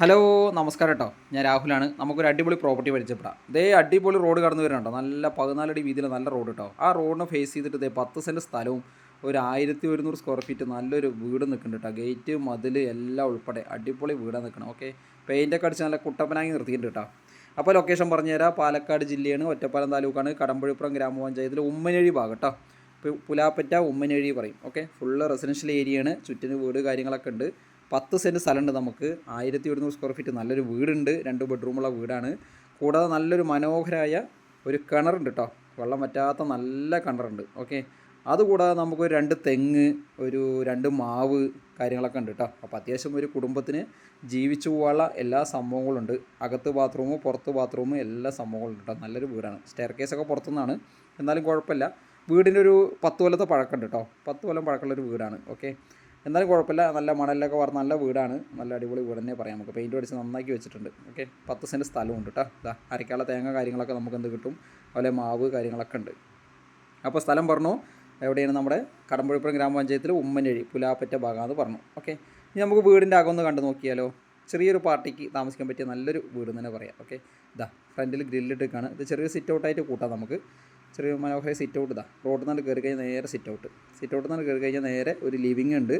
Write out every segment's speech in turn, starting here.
Hello നമസ്കാരം കേട്ടോ ഞാൻ രാഹുലാണ്. നമുക്കൊരു അടിപൊളി പ്രോപ്പർട്ടി പരിചയപ്പെടാം. ഇതേ അടിപൊളി റോഡ് കടന്നു വരുന്നുണ്ടോ നല്ല പതിനാലടി വീതിയിൽ നല്ല റോഡ് കേട്ടോ ആ റോഡിനെ ഫേസ് ചെയ്തിട്ട് ഇതേ പത്ത് സെന്റ് സ്ഥലവും ഒരു ആയിരത്തി ഒരുന്നൂറ് സ്ക്വയർ ഫീറ്റ് നല്ലൊരു വീട് നിൽക്കുന്നുണ്ട് കേട്ടോ ഗേറ്റ് മതിൽ എല്ലാം ഉൾപ്പെടെ അടിപൊളി വീടാണ് നിൽക്കണം ഓക്കെ പെയിന്റൊക്കെ അടിച്ച് നല്ല കുട്ടപ്പനാങ്ങി നിർത്തിയിട്ടുണ്ട് കേട്ടോ അപ്പോൾ ലൊക്കേഷൻ പറഞ്ഞുതരാം പാലക്കാട് ജില്ലയാണ് ഒറ്റപ്പാലം താലൂക്കാണ് കടമ്പഴിപ്പുറം ഗ്രാമപഞ്ചായത്തിൽ ഉമ്മനഴി ഭാഗം കേട്ടോ പുലാപ്പറ്റ ഉമ്മനഴി പറയും. ഓക്കെ ഫുള്ള് റെസിഡൻഷ്യൽ ഏരിയയാണ് ചുറ്റിന് വീട് കാര്യങ്ങളൊക്കെ ഉണ്ട്. പത്ത് സെന്റ് സ്ഥലമുണ്ട് നമുക്ക്. ആയിരത്തി ഒരുന്നൂറ് സ്ക്വയർ ഫീറ്റ് നല്ലൊരു വീടുണ്ട്. രണ്ട് ബെഡ്റൂമുള്ള വീടാണ്. കൂടാതെ നല്ലൊരു മനോഹരമായ ഒരു കിണറുണ്ട് കേട്ടോ വെള്ളം പറ്റാത്ത നല്ല കിണറുണ്ട്. ഓക്കെ. അതുകൂടാതെ നമുക്കൊരു രണ്ട് തെങ്ങ് ഒരു രണ്ട് മാവ് കാര്യങ്ങളൊക്കെ ഉണ്ട് കേട്ടോ അപ്പോൾ അത്യാവശ്യം ഒരു കുടുംബത്തിന് ജീവിച്ചു പോകാനുള്ള എല്ലാ സംഭവങ്ങളുണ്ട് അകത്ത് ബാത്റൂമും പുറത്ത് ബാത്റൂമും എല്ലാ സംഭവങ്ങളും ഉണ്ട് കേട്ടോ നല്ലൊരു വീടാണ്. സ്റ്റെയർ കേസൊക്കെ പുറത്തുനിന്നാണ്. എന്നാലും കുഴപ്പമില്ല. വീടിന്റെ ഒരു പത്ത് കൊല്ലത്തെ പഴക്കമുണ്ട് കേട്ടോ പത്ത് കൊല്ലം പഴക്കമുള്ളൊരു വീടാണ്. ഓക്കെ. എന്നാലും കുഴപ്പമില്ല. നല്ല മണലിലൊക്കെ വർ നല്ല വീടാണ്. നല്ല അടിപൊളി വീട് തന്നെ പറയാം നമുക്ക്. പെയിന്റ് അടിച്ച് നന്നാക്കി വെച്ചിട്ടുണ്ട്. ഓക്കെ? പത്ത് സെന്റ് സ്ഥലമുണ്ട് കേട്ടോ ഇതാ അരക്കാനുള്ള തേങ്ങ കാര്യങ്ങളൊക്കെ നമുക്ക് എന്ത് കിട്ടും? അതുപോലെ മാവ് കാര്യങ്ങളൊക്കെ ഉണ്ട്. അപ്പോൾ സ്ഥലം പറഞ്ഞു. എവിടെയാണ് നമ്മുടെ? കടമ്പുഴപ്പുറം ഗ്രാമപഞ്ചായത്തിൽ ഉമ്മനഴി പുലാപ്പറ്റ ഭാഗമാണെന്ന് പറഞ്ഞു. ഓക്കെ? ഇനി നമുക്ക് വീടിന്റെ അകം ഒന്ന് കണ്ടു നോക്കിയാലോ? ചെറിയൊരു പാർട്ടിക്ക് താമസിക്കാൻ പറ്റിയ നല്ലൊരു വീട് തന്നെ പറയാം. ഓക്കെ? ഇതാ ഫ്രണ്ടിൽ ഗ്രില്ലിട്ടേക്കാണ്. ഇത് ചെറിയൊരു സിറ്റ് ഔട്ടായിട്ട് കൂട്ടാം നമുക്ക്. ചെറിയ മനോഹര സിറ്റ് ഔട്ട് ഇതാ. റോഡിൽ നിന്ന് കയറി കഴിഞ്ഞാൽ നേരെ സിറ്റ് ഔട്ട് സിറ്റ് ഔട്ടിൽ നിന്ന് കയറി കഴിഞ്ഞാൽ നേരെ ഒരു ലിവിംഗ് ഉണ്ട്.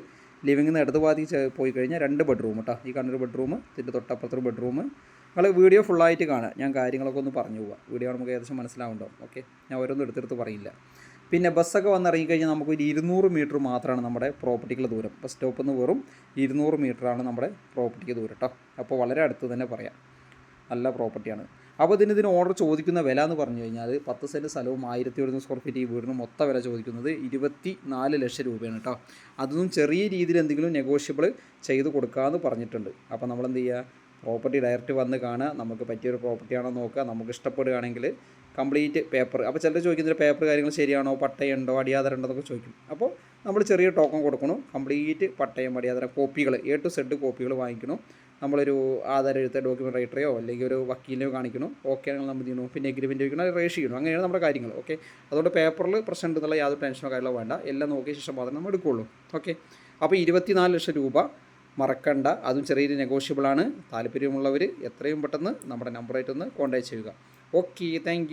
ലിവിങ്ങിൽ നിന്ന് ഇടത് പാതി പോയി കഴിഞ്ഞാൽ രണ്ട് ബെഡ്റൂം കേട്ടോ ഈ കണ്ണൊരു ബെഡ്റൂം ഇതിന്റെ തൊട്ടപ്പുറത്തൊരു ബെഡ്റൂം നിങ്ങൾ വീഡിയോ ഫുള്ളായിട്ട് കാണുക. ഞാൻ കാര്യങ്ങളൊക്കെ ഒന്ന് പറഞ്ഞു പോവാം. വീഡിയോ നമുക്ക് ഏകദേശം മനസ്സിലാവുണ്ടോ ഓക്കെ ഞാൻ ഓരോന്നും എടുത്തെടുത്ത് പറയില്ല. പിന്നെ ബസ്സൊക്കെ വന്ന് ഇറങ്ങിക്കഴിഞ്ഞാൽ നമുക്ക് ഒരു ഇരുന്നൂറ് മീറ്റർ മാത്രമാണ് നമ്മുടെ പ്രോപ്പർട്ടിക്കുള്ള ദൂരം. ബസ് സ്റ്റോപ്പിൽ നിന്ന് വെറും ഇരുന്നൂറ് മീറ്ററാണ് നമ്മുടെ പ്രോപ്പർട്ടിക്ക് ദൂരം കേട്ടോ അപ്പോൾ വളരെ അടുത്ത് തന്നെ പറയാം. നല്ല പ്രോപ്പർട്ടിയാണ് അപ്പോൾ ഇതിന് ഇതിന് ഓർഡർ ചോദിക്കുന്ന വില എന്ന് പറഞ്ഞു കഴിഞ്ഞാൽ പത്ത് സെന്റ് സ്ഥലവും ആയിരത്തി ഒരുന്നൂറ് സ്ക്വയർ ഫീറ്റ് ഈ വീടിന് മൊത്ത വില ചോദിക്കുന്നത് ഇരുപത്തി നാല് ലക്ഷം രൂപയാണ് കേട്ടോ. അതൊന്നും ചെറിയ രീതിയിൽ എന്തെങ്കിലും നെഗോഷ്യബിൾ ചെയ്ത് കൊടുക്കാമെന്ന് പറഞ്ഞിട്ടുണ്ട്. അപ്പോൾ നമ്മൾ എന്ത് ചെയ്യുക? പ്രോപ്പർട്ടി ഡയറക്റ്റ് വന്ന് കാണുക. നമുക്ക് പറ്റിയൊരു പ്രോപ്പർട്ടിയാണോ നോക്കുക. നമുക്ക് ഇഷ്ടപ്പെടുകയാണെങ്കിൽ കംപ്ലീറ്റ് പേപ്പർ. അപ്പോൾ ചിലർ ചോദിക്കുന്നതിൽ പേപ്പർ കാര്യങ്ങൾ ശരിയാണോ? പട്ടയുണ്ടോ? അടിയാതരുണ്ടോ എന്നൊക്കെ ചോദിക്കും. അപ്പോൾ നമ്മൾ ചെറിയ ടോക്കൺ കൊടുക്കണം. കംപ്ലീറ്റ് പട്ടയം അടിയാതര കോപ്പികൾ എ ടു സെഡ് കോപ്പികൾ വാങ്ങിക്കണം. നമ്മളൊരു ആധാരം എഴുത്ത ഡോക്യുമെന്റ് റൈറ്ററെയോ അല്ലെങ്കിൽ ഒരു വക്കീലിനെയോ കാണിക്കണം. ഓക്കെ ആണെങ്കിൽ നമ്മൾ ചെയ്യണം? പിന്നെ എഗ്രിമെന്റ് വയ്ക്കണം. റേഷ് ചെയ്യണം. അങ്ങനെയാണ് നമ്മുടെ കാര്യങ്ങൾ. ഓക്കെ? അതുകൊണ്ട് പേപ്പറിൽ പ്രശ്നം ഉണ്ടെന്നുള്ള യാതൊരു ടെൻഷനോ കാര്യങ്ങളോ വേണ്ട. എല്ലാം നോക്കിയ ശേഷം മാത്രമേ നമ്മൾ എടുക്കുകയുള്ളൂ. ഓക്കെ? അപ്പോൾ ഇരുപത്തിനാല് ലക്ഷം രൂപ മറക്കണ്ട. അതും ചെറിയൊരു നെഗോഷ്യബിൾ ആണ്. താല്പര്യമുള്ളവർ എത്രയും പെട്ടെന്ന് നമ്മുടെ നമ്പറായിട്ടൊന്ന് കോൺടാക്ട് ചെയ്യുക. Okay thank